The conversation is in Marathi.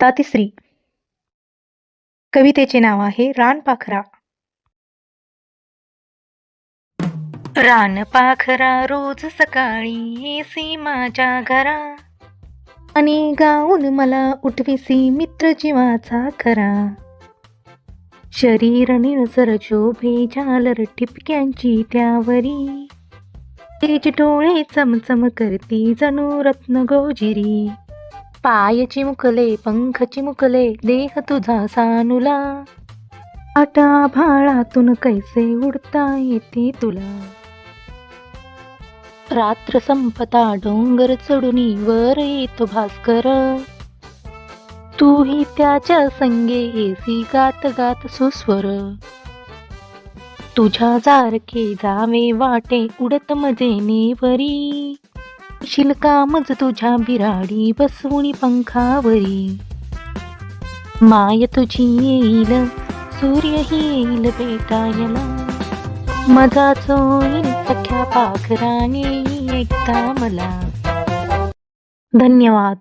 इयत्ता तिसरी. कवितेचे नाव आहे रानपाखरा रानपाखरा रोज सकाळी येसी माझ्या घरा. आणि गाऊन मला उठविसी मित्र जीवाचा खरा. शरीर निळसर शोभे झालर ठिपक्यांची त्यावरी. तेज डोळे चमचम करती जणू रत्न गोजिरी. पाय चिमुकले पंख चिमुकले देह तुझा सानुला. आटा भाळातून कैसे उडता येते तुला? रात्र संपता डोंगर चढुनी वर येतो भास्कर. तूही त्याच्या संगे एसी गात गात सुस्वर. तुझ्या जारखे जावे वाटे उडत मजेने वरी. शिलका मज तुझ्या बिराडी बसवणी पंखावरी. माय तुझी येईल सूर्यही येईल भेटायला. मजा चोईल सख्या पाखराने एकदा मला. धन्यवाद.